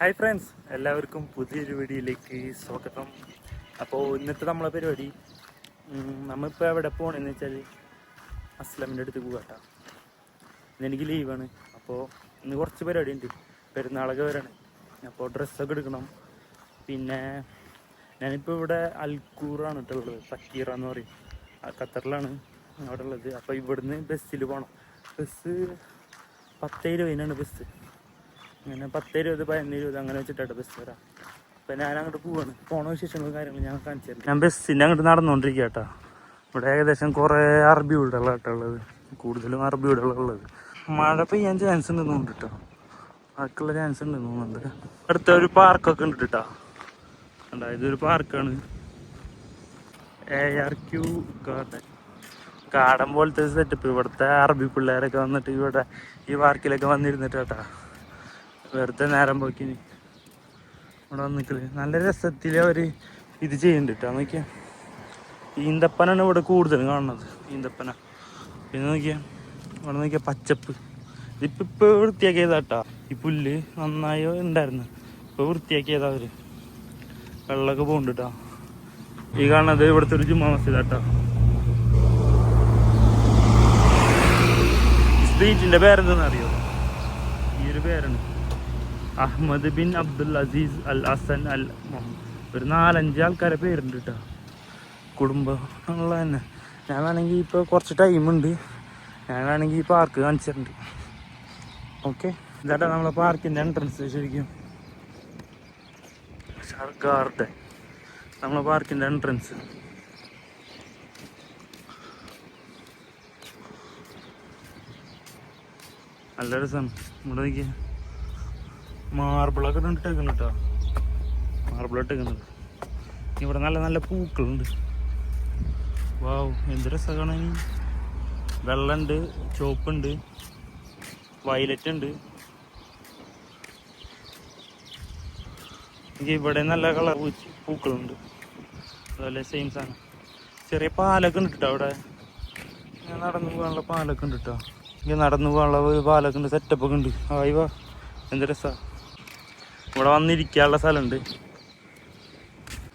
Hi friends എല്ലാവർക്കും പുതിയൊരു വീഡിയോയിലേക്ക് സ്വാഗതം. അപ്പോൾ ഇന്നത്തെ നമ്മളെ പരിപാടി നമ്മളിപ്പോൾ എവിടെ പോകണമെന്ന് വെച്ചാൽ അസ്ലമിന്റെ അടുത്ത് പോകട്ടോ എനിക്ക് ലീവാണ് അപ്പോൾ ഇന്ന് കുറച്ച് പരിപാടി ഉണ്ട്. പെരുന്നാളൊക്കെ വരാണ്. അപ്പോൾ ഡ്രസ്സൊക്കെ എടുക്കണം. പിന്നെ ഞാനിപ്പോൾ ഇവിടെ അൽക്കൂറാണ് കേട്ടോ ഉള്ളത്. സക്കീറ എന്ന് പറയും. ഖത്തറിലാണ് അവിടെ ഉള്ളത്. അപ്പോൾ ഇവിടുന്ന് ബസ്സിൽ പോകണം ബസ് പത്തേ ഇരുപതിനാണ് ബസ് അങ്ങനെ പത്ത് ഇരുപത് പതിനൊന്ന് ഇരുപത് അങ്ങനെ വെച്ചിട്ടാണ് ബസ് വരാം. അപ്പം ഞാൻ അങ്ങോട്ട് പോവാണ്. പോണ വിശേഷങ്ങളും കാര്യങ്ങളും ഞാൻ കാണിച്ചു ഞാൻ ബസ്സിന്റെ അങ്ങോട്ട് നടന്നുകൊണ്ടിരിക്കുക കേട്ടോ ഇവിടെ ഏകദേശം കുറേ അറബി വീടുകളാണ് കേട്ടോ ഉള്ളത്. കൂടുതലും അറബി വീടുകളാണ് ഉള്ളത്. മഴ പെയ്യാൻ ചാൻസ് ഉണ്ടെന്ന് തോന്നുന്നു കേട്ടോ ബാക്കിയുള്ള ചാൻസ് ഉണ്ടെന്ന് തോന്നുന്നുണ്ട്. അടുത്ത ഒരു പാർക്കൊക്കെ ഉണ്ട് കേട്ടോ കണ്ടോ ഒരു പാർക്കാണ്. A R Q garden garden പോലത്തെ സെറ്റപ്പ് ഇവിടുത്തെ അറബി പിള്ളേരൊക്കെ വന്നിട്ട് ഇവിടെ ഈ പാർക്കിലൊക്കെ വന്നിരുന്നിട്ട് കേട്ടാ വെറുതെ നേരം പോക്കിന്. ഇവിടെ വന്നിക്കൽ നല്ല രസത്തിൽ അവർ ഇത് ചെയ്യുന്നുണ്ട് കേട്ടോ നോക്കിയാ. ഈന്തപ്പനാണ് ഇവിടെ കൂടുതൽ കാണുന്നത്. ഈന്തപ്പന. പിന്നെ നോക്കിയാ. ഇവിടെ നോക്കിയാ പച്ചപ്പ്. ഇതിപ്പോ ഇപ്പൊ വൃത്തിയാക്കിയതാട്ടാ. ഈ പുല്ല് നന്നായോ ഉണ്ടായിരുന്നു. ഇപ്പൊ വൃത്തിയാക്കിയതാ അവർ. വെള്ളമൊക്കെ പോകുന്നുണ്ട് കേട്ടോ ഈ കാണുന്നത് ഇവിടുത്തെ ഒരു ജുമാ മസ്ജിദാട്ടോ. സ്ട്രീറ്റിന്റെ പേരെന്തെന്ന് അറിയോ? ഈ ഒരു പേരാണ്. Ahmed bin Abdul Aziz Al Hassan Al ഒരു നാലഞ്ച് ആൾക്കാരെ പേരുണ്ട് കേട്ടോ കുടുംബം ഉള്ള തന്നെ. ഞാൻ വേണമെങ്കിൽ ഇപ്പോൾ കുറച്ച് ടൈമുണ്ട് ഞാൻ വേണമെങ്കിൽ ഈ പാർക്ക് കാണിച്ചിട്ടുണ്ട്. ഓക്കെ ഇതാട്ടാ നമ്മളെ പാർക്കിന്റെ എൻട്രൻസ് ശരിക്കും. ഗാർഡൻ നമ്മളെ പാർക്കിന്റെ എൻട്രൻസ് നല്ല രസമാണ് ഇവിടെ നോക്കിയാൽ മാർബിളൊക്കെ ഇട്ടേക്കുന്നു കേട്ടോ മാർബിൾ ഇവിടെ നല്ല നല്ല പൂക്കളുണ്ട്. വാവ് എന്ത് രസമാണ്. വെള്ളമുണ്ട് ചുവപ്പുണ്ട് വയലറ്റ് ഉണ്ട് ഇവിടെ നല്ല കളർ പൂക്കളുണ്ട്. അതുപോലെ സെയിം സാധനം ചെറിയ പാലൊക്കെ ഉണ്ട് കേട്ടോ അവിടെ. ഇങ്ങനെ നടന്നു പോകാനുള്ള പാലൊക്കെ ഉണ്ട് കേട്ടോ ഇങ്ങനെ നടന്നു പോകാനുള്ള പാലൊക്കെ ഉണ്ട് സെറ്റപ്പ് ഒക്കെ ഉണ്ട്. ആയി വാ. എന്ത് രസാ. ഇവിടെ വന്നിരിക്കാനുള്ള സ്ഥലമുണ്ട്.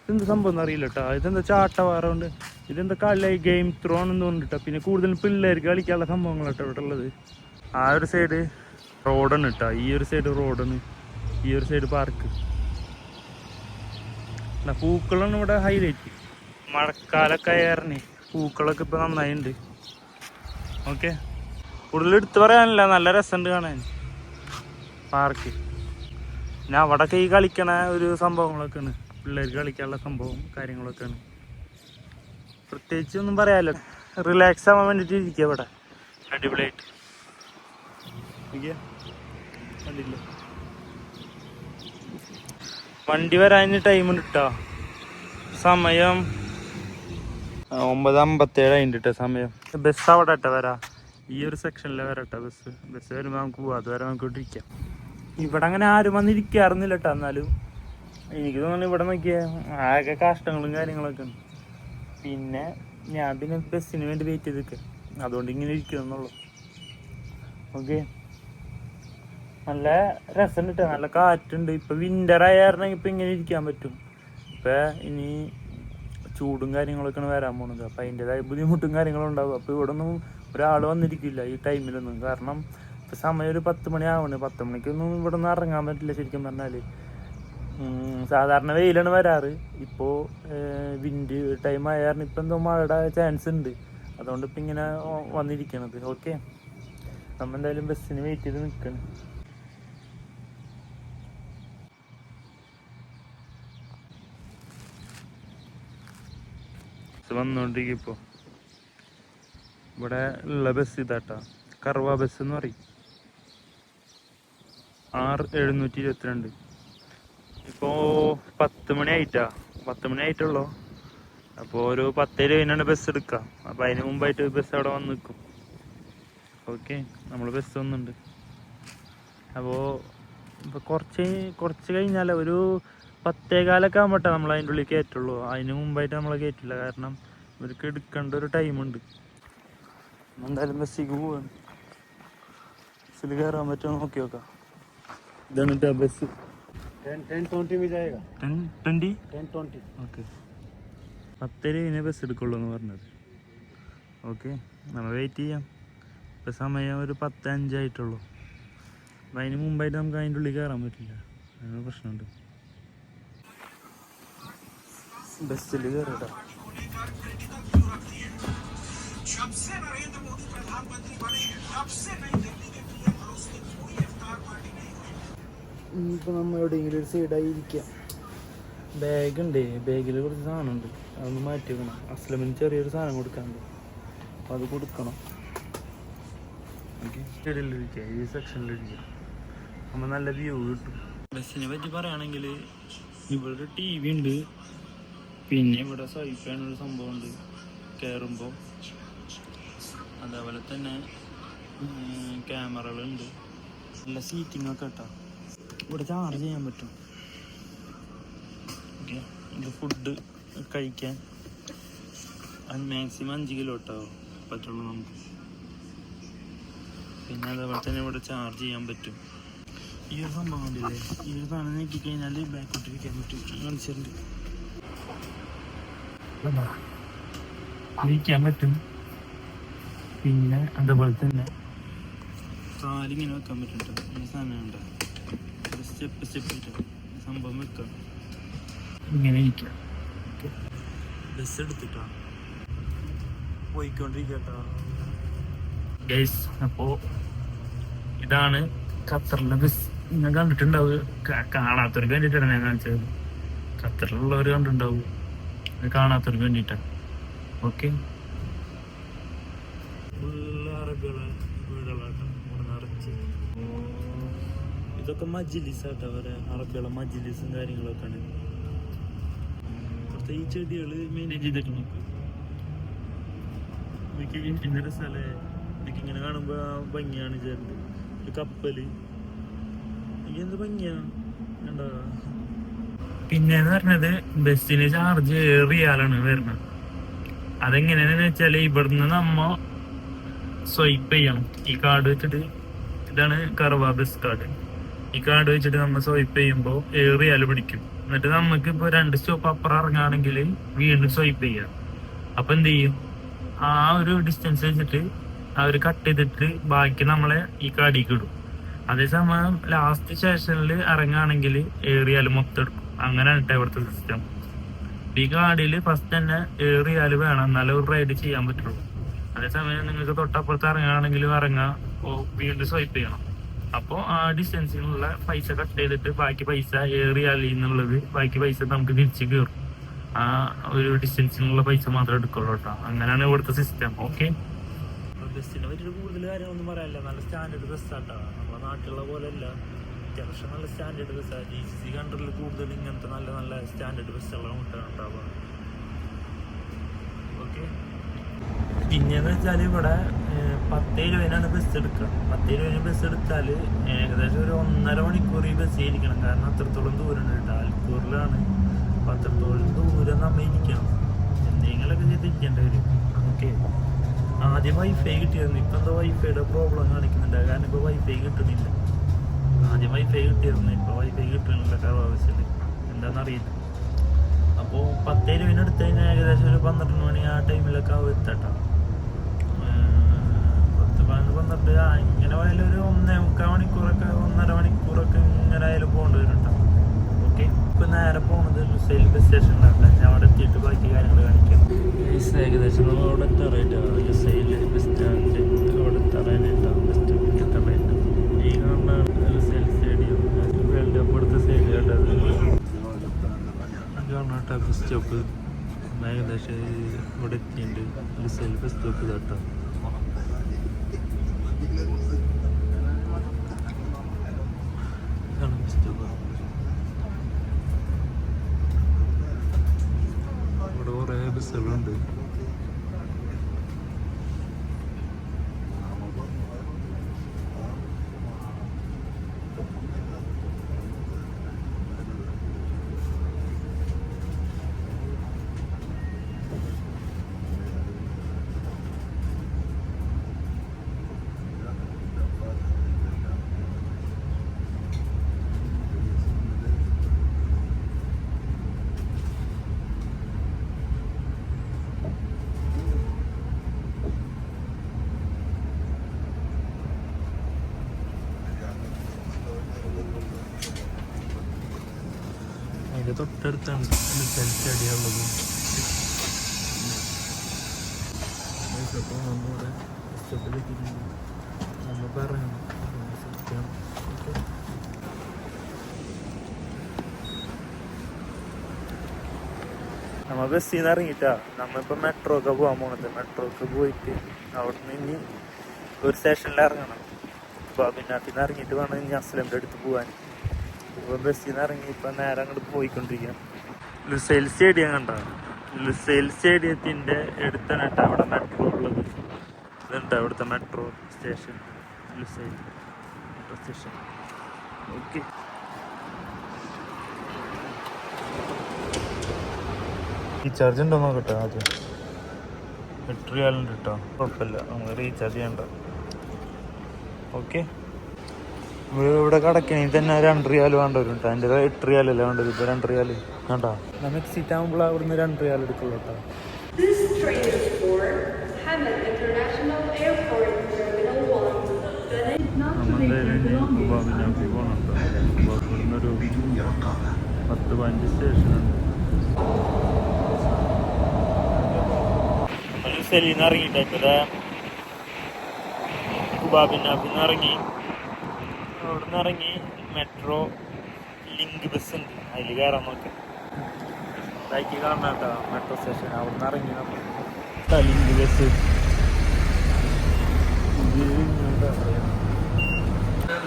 ഇതെന്ത് സംഭവം അറിയില്ല കേട്ടോ ഇതെന്താ ചാട്ടവാറ ഉണ്ട് ഇതെന്താ കളി? ഗെയിം ത്രോൺ എന്ന് തോന്നുന്നു പിന്നെ കൂടുതലും പിള്ളേർക്ക് കളിക്കാനുള്ള സംഭവങ്ങളാട്ടോ ഇവിടെ ഉള്ളത്. ആ ഒരു സൈഡ് റോഡാണ് കേട്ടോ ഈ ഒരു സൈഡ് റോഡാണ് ഈ ഒരു സൈഡ് പാർക്ക് പൂക്കളാണ് ഇവിടെ ഹൈലൈറ്റ് മഴക്കാലൊക്കെ ആയാറിന് പൂക്കളൊക്കെ ഇപ്പൊ നന്നായിട്ടുണ്ട് ഓക്കെ കൂടുതൽ എടുത്തു പറയാനില്ല. നല്ല രസമുണ്ട് കാണാൻ. പാർക്ക് പിന്നെ അവിടെയൊക്കെ ഈ കളിക്കണ ഒരു സംഭവങ്ങളൊക്കെയാണ്. പിള്ളേർക്ക് കളിക്കാനുള്ള സംഭവം കാര്യങ്ങളൊക്കെയാണ്. പ്രത്യേകിച്ച് ഒന്നും പറയാമല്ലോ റിലാക്സ് ആവാൻ വേണ്ടിയിട്ട് ഇരിക്കുക ഇവിടെ. അടിപൊളിയായിട്ട്. കണ്ടില്ല? വണ്ടി വരാൻ ടൈം കേട്ടോ സമയം ഒമ്പത് അമ്പത്തേഴ് അതിന്റെ സമയം. ബസ് അവിടെ വരാ. ഈ ഒരു സെക്ഷനിലെ വരട്ടെ ബസ്. ബസ് വരുമ്പോൾ നമുക്ക് പോവാം. അതുവരെ നമുക്ക് ഇട്ടിരിക്കാം ഇവിടെ അങ്ങനെ ആരും വന്നിരിക്കാറുന്നില്ല കേട്ടോ എന്നാലും. എനിക്ക് തോന്നുന്നു ഇവിടെ നോക്കിയ ആകെ കഷ്ടങ്ങളും കാര്യങ്ങളൊക്കെ ഉണ്ട്. പിന്നെ ഞാൻ പിന്നെ ബസ്സിന് വേണ്ടി വെയിറ്റ് ചെയ്ത് നിൽക്കുക അതുകൊണ്ട് ഇങ്ങനെ ഇരിക്കുന്നുള്ളൂ ഓക്കെ നല്ല രസമുണ്ട് കേട്ടോ നല്ല കാറ്റുണ്ട്. ഇപ്പം വിന്റർ ആയിരുന്നെങ്കിൽ ഇപ്പം ഇങ്ങനെ ഇരിക്കാൻ പറ്റും. ഇപ്പം ഇനി ചൂടും കാര്യങ്ങളൊക്കെയാണ് വരാൻ പോണത്. അപ്പം അതിന്റെതായ ബുദ്ധിമുട്ടും കാര്യങ്ങളും ഉണ്ടാവും. അപ്പോൾ ഇവിടെ ഒന്നും ഒരാൾ വന്നിരിക്കില്ല ഈ ടൈമിലൊന്നും കാരണം ഇപ്പൊ സമയം ഒരു പത്ത് മണി പത്ത് മണിക്കൊന്നും ഇവിടെ നിന്ന് ഇറങ്ങാൻ പറ്റില്ല ശരിക്കും പറഞ്ഞാൽ സാധാരണ വെയിലാണ് വരാറ്. ഇപ്പോ വിൻഡ് ടൈം ആയ കാരണം ഇപ്പൊ എന്തോ മഴയുടെ ചാൻസ് ഉണ്ട്. അതുകൊണ്ട് ഇപ്പൊ ഇങ്ങനെ വന്നിരിക്കണത്. ഓക്കെ നമ്മൾ എന്തായാലും ബസ്സിന് വെയിറ്റ് ചെയ്ത് നിൽക്കണം വന്നോണ്ടിരിക്കും ഇപ്പോ ഇവിടെ ഉള്ള ബസ് ഇതാട്ടാ. കർവ ബസ് എന്ന് പറയും. ആറ് എഴുന്നൂറ്റി ഇരുപത്തിരണ്ട്. ഇപ്പോൾ പത്ത് മണി ആയിട്ടാ. പത്ത് മണി ആയിട്ടുള്ളൂ. അപ്പോൾ ഒരു പത്തേ കഴിഞ്ഞാണ് ബസ് എടുക്കുക അപ്പൊ അതിന് മുമ്പായിട്ട് ബസ് അവിടെ വന്ന് നിൽക്കും ഓക്കെ നമ്മൾ ബസ് വന്നുണ്ട്. അപ്പോൾ ഇപ്പൊ കുറച്ച് കുറച്ച് കഴിഞ്ഞാൽ ഒരു പത്തേകാലൊക്കെ ആകുമ്പോട്ടെ നമ്മൾ അതിന്റെ ഉള്ളിൽ കയറ്റുള്ളൂ അതിന് മുമ്പായിട്ട് നമ്മൾ കയറ്റില്ല കാരണം ഇവർക്ക് എടുക്കേണ്ട ഒരു ടൈമുണ്ട് എന്തായാലും ബസ്സിക്ക് പോവാണ്. ബസ്സിൽ കയറാൻ പറ്റുമോ നോക്കി നോക്കാം. ഇതാണ് ട്ടോ ബസ് टेन टेन ट्वेंटी में जाएगा ten twenty ten twenty okay പത്തര കഴിഞ്ഞേ ബസ് എടുക്കുള്ളൂ എന്ന് പറഞ്ഞത് ഓക്കെ നമ്മൾ വെയിറ്റ് ചെയ്യാം ഇപ്പം സമയം ഒരു പത്ത് അഞ്ചായിട്ടുള്ളൂ അപ്പം അതിന് മുമ്പായിട്ട് നമുക്ക് അതിൻ്റെ ഉള്ളിൽ കയറാൻ പറ്റില്ല അങ്ങനെ പ്രശ്നമുണ്ട് ബസ്സിൽ കയറട്ടോ ഇനിയിപ്പോൾ നമ്മൾ എവിടെയെങ്കിലും ഒരു സൈഡായി ഇരിക്കാം. ബാഗ് ഉണ്ട് ബാഗിൽ കുറച്ച് സാധനം ഉണ്ട് അതൊന്ന് മാറ്റി വെക്കണം. അസ്ലമിന് ചെറിയൊരു സാധനം കൊടുക്കാനുണ്ട്. അപ്പോൾ അത് കൊടുക്കണം. ഓക്കെ സൈഡിലിരിക്കുക ഈ സെക്ഷനിലിരിക്കുക നമ്മൾ നല്ല വ്യൂ കിട്ടും. ബസ്സിനെ പറ്റി പറയുകയാണെങ്കിൽ ഇവിടെ ടി വി ഉണ്ട്. പിന്നെ ഇവിടെ സ്വൈപ്പാനൊരു സംഭവമുണ്ട്. കയറുമ്പോൾ അതേപോലെ തന്നെ ക്യാമറകളുണ്ട് നല്ല സീറ്റിംഗ് ഒക്കെ കേട്ടോ. ഇവിടെ ചാർജ് ചെയ്യാൻ പറ്റും. ഓക്കെ ഇത് ഫുഡ് കഴിക്കാൻ. അത് മാക്സിമം അഞ്ച് കിലോ ഇട്ടാവും പറ്റുള്ളൂ നമുക്ക്. പിന്നെ അതേപോലെ തന്നെ ഇവിടെ ചാർജ് ചെയ്യാൻ പറ്റും. ഈ ഒരു സംഭവം ഉണ്ടല്ലേ ഈ ഒരു സാധനം നീക്കി കഴിഞ്ഞാൽ ബാക്കോട്ടിരിക്കാൻ പറ്റും. കാണിച്ചിട്ടുണ്ട് ഇരിക്കാൻ പറ്റും. പിന്നെ അതേപോലെ തന്നെ കാലിങ്ങനെ വെക്കാൻ പറ്റും സാധനം ഉണ്ടോ ഒരു സ്റ്റെപ്പ് സ്റ്റെപ്പ് സംഭവം വെക്കാം. ഇങ്ങനെ ഇരിക്കാം. ബസ് എടുത്തിട്ടാ. പോയിക്കൊണ്ടിരിക്കട്ടോ. ഗൈസ് അപ്പോ ഇതാണ് ഖത്തറിലെ ബസ് ഞാൻ കണ്ടിട്ടുണ്ടാവും കാ- കാണാത്തവർക്ക് വേണ്ടിയിട്ടാണ് ഞാൻ കാണിച്ചത്. ഖത്തറിലുള്ളവർ കണ്ടിട്ടുണ്ടാവും. അത് കാണാത്തവർക്ക് വേണ്ടിയിട്ടാണ്. ഓക്കെ ഫുള്ള് ഇതൊക്കെ മജിലിസ് ആട്ടോ അവരെ അറബികളെ മജിലിസും കാര്യങ്ങളൊക്കെ ആണ് ഈ ചെടികൾ മെയിന്റെയിൻ ചെയ്തിട്ട് നോക്ക്. ഇന്നലെ സ്ഥലേ എനിക്ക് ഇങ്ങനെ കാണുമ്പോൾ ഭംഗിയാണ് ചേർന്ന് ഒരു കപ്പൽ. എനിക്ക് എന്ത് ഭംഗിയാണ് കണ്ടോ? പിന്നെന്ന് പറഞ്ഞത് ബസ്സിന് ചാർജ് റിയാലാണ് വരുന്നത്. അതെങ്ങനെയാന്ന് വെച്ചാൽ ഇവിടുന്ന് നമ്മ സ്വൈപ്പ് ചെയ്യണം. ഈ കാർഡ് വെച്ചിട്ട് ഇതാണ് കറവാ ബസ് കാർഡ് ഈ കാർഡ് വെച്ചിട്ട് നമ്മൾ സ്വൈപ്പ് ചെയ്യുമ്പോൾ ഏറിയാൽ പിടിക്കും. എന്നിട്ട് നമുക്ക് ഇപ്പോൾ രണ്ട് സ്റ്റോപ്പ് അപ്പുറം ഇറങ്ങുകയാണെങ്കിൽ വീണ്ടും സ്വൈപ്പ് ചെയ്യാം. അപ്പൊ എന്ത് ചെയ്യും? ആ ഒരു ഡിസ്റ്റൻസ് വെച്ചിട്ട് ആ ഒരു കട്ട് ചെയ്തിട്ട് ബാക്കി നമ്മളെ ഈ കാടിക്ക് ഇടും. അതേസമയം ലാസ്റ്റ് സ്റ്റേഷനിൽ ഇറങ്ങുകയാണെങ്കിൽ ഏറിയാൽ മൊത്തം എടുക്കും. അങ്ങനെയാണ് കേട്ടോ ഇവിടുത്തെ സിസ്റ്റം ഈ കാർഡിൽ ഫസ്റ്റ് തന്നെ ഏറിയാൽ വേണം. എന്നാലേ ഒരു റൈഡ് ചെയ്യാൻ പറ്റുള്ളൂ. അതേസമയം നിങ്ങൾക്ക് തൊട്ടപ്പുറത്ത് ഇറങ്ങുകയാണെങ്കിൽ ഇറങ്ങാം. വീണ്ടും സ്വൈപ്പ് ചെയ്യണം. അപ്പോൾ ആ ഡിസ്റ്റൻസിനുള്ള പൈസ കട്ട് ചെയ്തിട്ട് ബാക്കി പൈസ ഏറിയാലി എന്നുള്ളത് ബാക്കി പൈസ നമുക്ക് തിരിച്ച് കയറും ആ ഒരു ഡിസ്റ്റൻസിനുള്ള പൈസ മാത്രം എടുക്കുള്ളൂ കേട്ടോ. അങ്ങനെയാണ് ഇവിടുത്തെ സിസ്റ്റം ഓക്കെ ബസ്സിനെ പറ്റിയിട്ട് കൂടുതൽ കാര്യങ്ങളൊന്നും പറയാനില്ല. നല്ല സ്റ്റാൻഡേർഡ് ബസ്സാട്ടോ നമ്മുടെ നാട്ടിലുള്ള പോലെ അല്ല അത്യാവശ്യം നല്ല സ്റ്റാൻഡേർഡ് ബസ്സാണ് ജി സി സി കൺട്രിയിൽ കൂടുതൽ ഇങ്ങനത്തെ നല്ല നല്ല സ്റ്റാൻഡേർഡ് ബസ്സുകളാണ് ഉണ്ടാവുക. ഓക്കെ പിന്നെന്ന് വെച്ചാൽ ഇവിടെ പത്തേ രൂപേനാണ് ബസ് എടുക്കുക. പത്തേ രൂപേന് ബസ് എടുത്താൽ ഏകദേശം ഒരു ഒന്നര മണിക്കൂർ ഈ ബസ് ഇരിക്കണം. കാരണം അത്രത്തോളം ദൂരം ഉണ്ട് ആൽക്കൂറിലാണ്. അപ്പം അത്രത്തോളം ദൂരം നമ്മൾ ഇരിക്കണം. എന്തെങ്കിലുമൊക്കെ ചെയ്ത് ഇരിക്കേണ്ടി വരും. ഓക്കെ ആദ്യം വൈഫൈ കിട്ടിയിരുന്നു. ഇപ്പം എന്താ വൈഫൈയുടെ പ്രോബ്ലം കാണിക്കുന്നുണ്ട്. കാരണം ഇപ്പോൾ വൈഫൈ കിട്ടുന്നില്ല. ആദ്യം വൈഫൈ കിട്ടിയിരുന്നു. ഇപ്പോൾ വൈഫൈ കിട്ടുന്നില്ല കർവാവശ്യത്തിൽ എന്താണെന്നറിയില്ല അപ്പോൾ പത്തേ രൂപേനെടുത്ത് കഴിഞ്ഞാൽ ഏകദേശം ഒരു പന്ത്രണ്ട് മണി ആ ടൈമിലൊക്കെ എത്തട്ടോ. പന്ത്രണ്ട് ആ ഇങ്ങനെ പോയാലും ഒരു ഒന്നേ മുക്കാൽ മണിക്കൂറൊക്കെ ഒന്നര മണിക്കൂറൊക്കെ ഇങ്ങനെ ആയാലും പോകേണ്ടി വരും കേട്ടോ ഓക്കെ ഇപ്പം നേരെ പോകുന്നത് ലുസൈൽ സ്റ്റേഷനിലാണ് ഞാൻ അവിടെ എത്തിയിട്ട് ബാക്കി കാര്യങ്ങൾ കാണിക്കാം. ഏകദേശം നമ്മൾ അവിടെ തറയിട്ടാണ് ലുസൈൽ ബസ് സ്റ്റാൻഡ് അവിടെ തറയിട്ടാണ് ഏകദേശം ഇവിടെ എത്തിയിട്ടുണ്ട്. ലുസൈൽ ബസ് സ്റ്റോപ്പ് കേട്ടോ അതിന്റെ തൊട്ടടുത്താണ് സെൽഫി അടിയുള്ളത് സ്റ്റെപ്പിലെത്തിയിട്ടുണ്ട് നമ്മൾ ഓക്കെ നമ്മ ബസ്സിൽ നിന്ന് ഇറങ്ങിയിട്ടാ. നമ്മളിപ്പോൾ മെട്രോ ഒക്കെ പോകാൻ പോണത്. മെട്രോ ഒക്കെ പോയിട്ട് അവിടെ നിന്ന് ഇനി ഒരു സ്റ്റേഷനിൽ ഇറങ്ങണം. ബാബിനാട്ടിൽ നിന്ന് ഇറങ്ങിയിട്ട് വേണം ഇനി അസ്ലമിന്റെ അടുത്ത് പോകാൻ ഇപ്പോൾ ബസ്സിൽ നിന്ന് ഇറങ്ങി ഇപ്പം നേരെ അങ്ങോട്ട് പോയിക്കൊണ്ടിരിക്കാം. ലുസൈൽ സ്റ്റേഡിയം കണ്ട? ലുസൈൽ സ്റ്റേഡിയത്തിന്റെ അടുത്താണ് കേട്ടോ അവിടെ മെട്രോ ഉള്ളത്. ഇതുണ്ട് അവിടുത്തെ metro station Lusail metro station okay recharge ഉണ്ടോ നോക്കട്ടെ ആദ്യം. എട്ട് റിയാലുണ്ട് കേട്ടോ. കുഴപ്പമില്ല. നമ്മൾ റീചാർജ് ചെയ്യണ്ട. ഓക്കെ ഇവിടെ കടക്കണി തന്നെ രണ്ട് റിയാൽ വേണ്ട വരും കേട്ടോ എന്റെ എട്ട് റിയാലല്ലേ വേണ്ടത്? ഇപ്പോൾ രണ്ട് റിയാൽ വേണ്ട നമ്മൾ എക്സിറ്റ് ആകുമ്പോൾ അവിടുന്ന് രണ്ട് റിയാൽ എടുക്കുള്ളൂ കേട്ടോ This train is for Hamad International Airport, Terminal 1. Benin, not to make your belongings. ബാബിനാക്കി പോകണം കേട്ടോ ഇവിടുന്ന് ഒരു പത്ത് പതിനഞ്ച് സ്റ്റേഷനുണ്ട് സെലിന്ന് ഇറങ്ങിയിട്ടേ കുബാബിനാപ്പിന്ന് ഇറങ്ങി. അവിടുന്ന് ഇറങ്ങി മെട്രോ ലിങ്ക് ബസ് ഉണ്ട്. അതിൽ കയറാൻ നോക്കാം. ബൈക്ക് കേട്ടോ മെട്രോ സ്റ്റേഷൻ അവിടുന്ന് ഇറങ്ങി നമ്മൾ ലിങ്ക് ബസ്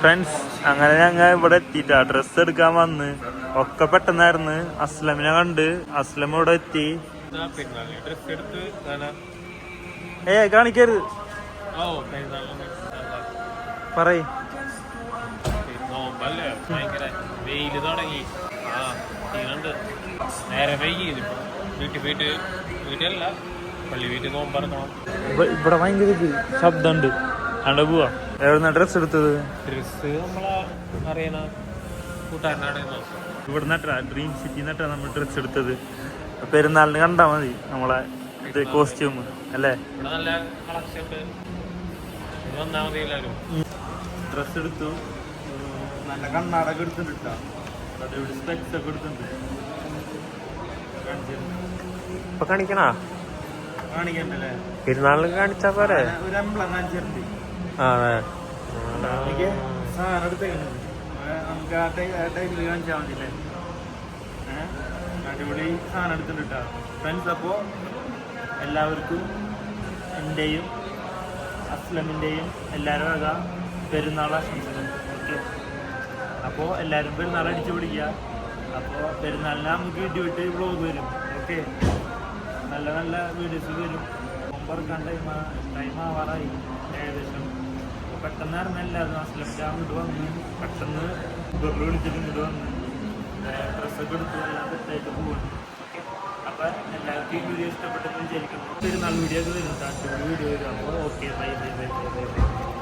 ഫ്രണ്ട്സ് അങ്ങനെ ഞങ്ങൾ ഇവിടെ എത്തിയിട്ടാ. ഡ്രസ്സ് എടുക്കാൻ വന്ന്. ഒക്കെ പെട്ടെന്നായിരുന്നു. അസ്ലമിനെ കണ്ട്. അസ്ലം ഇവിടെ എത്തി. ഏ കാണിക്കരുത്. പറയ്. നോമ്പല്ലേ ഭയങ്കര വെയിൽ തുടങ്ങി. ആ ക്ഷീണുണ്ട് നേരെ വൈകി ഇതിപ്പോ വീട്ടിൽ പോയിട്ട് വീട്ടിലല്ല പള്ളി വീട്ടിൽ നോമ്പറക്കണം ഇവ- ഇവിടെ ഭയങ്കര ശബ്ദമുണ്ട്. അവിടെ പോവാ. എവിടുന്ന ഡ്രസ് എടുത്തത്? ഡ്രസ് നമ്മളെ അറിയണ കൂട്ടുകാരനാണ് ഇവിടെ നട്ടാ ഡ്രീം സിറ്റി നട്ടാ നമ്മൾ ഡ്രസ് എടുത്തത്? പെരുന്നാളിന് കണ്ടാ മതി നമ്മളെ ഇത് കോസ്റ്റ്യൂം അല്ലേ? ഇവിടെ നല്ല കളക്ഷൻ ഉണ്ട്. ഡ്രസ്സ് എടുത്തു. നല്ല കണ്ണാടൊക്കെ എടുത്തിട്ടുണ്ട് സ്പെക്സ് ഒക്കെ എടുത്തിട്ടുണ്ട്. ഇപ്പൊ കാണിക്കണാ? കാണിക്കണ്ടല്ലേ? കാണിച്ചാ പോരെ? ഒരു അമ്പളം അതെ എനിക്ക് സാധനം എടുത്തേക്കുന്നത് നമുക്ക് ആ ടൈ- ആ ടൈമിൽ കാണിച്ചാൽ മതില്ലേ ഏഹ് അടിപൊളി സാധനം എടുത്തിട്ടുണ്ട് ഫ്രണ്ട്സ് അപ്പോൾ എല്ലാവർക്കും എന്റെയും അസ്ലമിന്റെയും എല്ലാവരും അതാ പെരുന്നാൾ ആശംസകൾ. ഓക്കെ. അപ്പോൾ എല്ലാവരും പെരുന്നാൾ അടിച്ചു പിടിക്കുക അപ്പോൾ പെരുന്നാളിന് നമുക്ക് ഇടിവിട്ട് വ്ളോഗ് വരും. ഓക്കെ നല്ല നല്ല വീഡിയോസ് വരും. മുമ്പറക്കാൻ ടൈം ടൈം ആവാറായി ഏകദേശം. പെട്ടെന്ന് ഇറങ്ങല്ല അത് ജാം ഇട്ട് വന്ന് പെട്ടെന്ന് ഗുരു വിളിച്ചിട്ട് ഇങ്ങോട്ട് വന്ന് ഡ്രസ്സൊക്കെ എടുത്ത് എല്ലാം സെറ്റായിട്ട് പോകും അപ്പോൾ എല്ലാവർക്കും ഈ വീഡിയോ ഇഷ്ടപ്പെട്ടെന്ന് വിചാരിക്കുന്നു. പെരുന്നാൾ വീഡിയോ ഒക്കെ വരും അടിപൊളി വീഡിയോ വരും. അപ്പോൾ okay bye bye bye bye bye